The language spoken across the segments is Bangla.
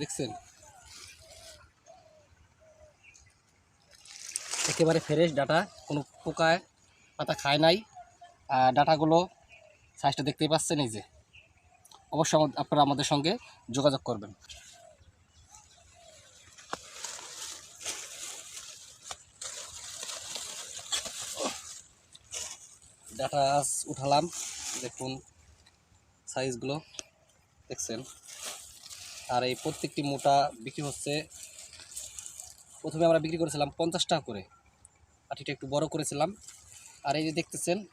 দেখছেন? একেবারে ফ্রেশ ডাটা, কোনো পোকায় পাতা খায় নাই। আর ডাটাগুলো সাইজটা দেখতেই পাচ্ছেন এই যে। অবশ্যই আপনারা আমাদের সঙ্গে যোগাযোগ করবেন। ডাটা উঠালাম। দেখুন সাইজগুলো দেখছেন? আর এই প্রত্যেকটি মোটা বিক্রি হচ্ছে, প্রথমে আমরা বিক্রি করেছিলাম পঞ্চাশ টাকা করে। আটিটা একটু বড় করেছিলাম। আর এই যে দেখতেছেন,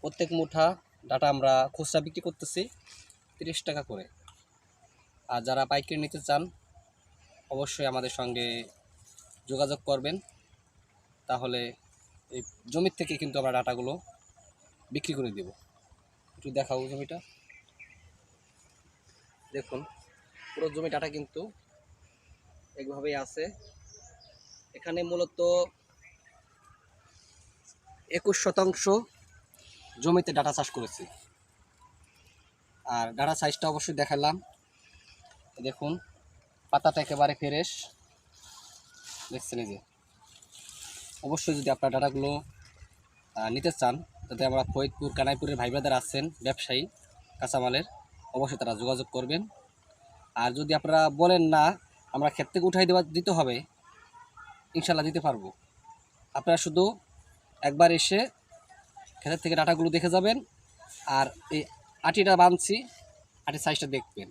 প্রত্যেক মুঠা ডাটা আমরা খুচরা বিক্রি করতেছি তিরিশ টাকা করে। আর যারা পাইকারি নিতে চান, অবশ্যই আমাদের সঙ্গে যোগাযোগ করবেন। তাহলে এই জমির থেকে কিন্তু আমরা ডাটাগুলো বিক্রি করে দেব। একটু দেখাও জমিটা। দেখুন। পুরো জমি ডাটা কিন্তু এইভাবেই আছে। এখানে মূলত একুশ শতাংশ জমিতে ডাটা চাষ করেছি। আর ডাটা সাইজটা অবশ্যই দেখালাম। দেখুন, পাতাটা একেবারে ফ্রেশ দেখছেন যে? অবশ্যই যদি আপনার ডাটাগুলো নিতে চান, তাতে আমরা ফরিদপুর, কানাইপুরের ভাই ব্রাদার আছেন, ব্যবসায়ী, কাঁচামালের, অবশ্যই তারা যোগাযোগ করবেন। আর যদি আপনারা বলেন না, আমরা ক্ষেত থেকে উঠাই দেওয়া দিতে হবে, ইনশাল্লাহ দিতে পারব। আপনারা শুধু একবার এসে ক্ষেতের থেকে ডাটাগুলো দেখে যাবেন আর এই আটিটা বাঁধছি, আটির সাইজটা দেখবেন।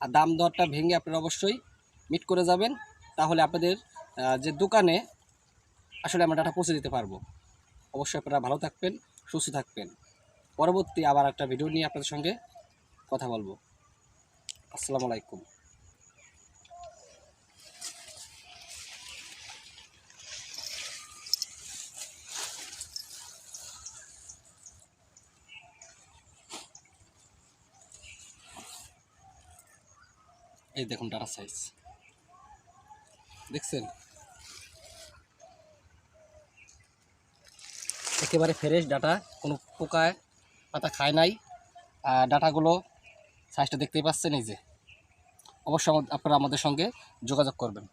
আর দাম দরটা ভেঙে আপনারা অবশ্যই মিট করে যাবেন, তাহলে আপনাদের যে দোকানে আসলে আমরা ডাটা পৌঁছে দিতে পারব। অবশ্যই আপনারা ভালো থাকবেন, সুস্থ থাকবেন। পরবর্তী আবার একটা ভিডিও নিয়ে আপনাদের সঙ্গে কথা বলব। আসসালামু আলাইকুম। এই দেখুন, ডাটা সাইজ। দেখছেন? একেবারে ফ্রেশ ডাটা, কোনো পোকায় পাতা খায় নাই। আর ডাটাগুলো সাইজটা দেখতেই পাচ্ছেন এই যে। অবশ্যই আপনারা আমাদের সঙ্গে যোগাযোগ করবেন।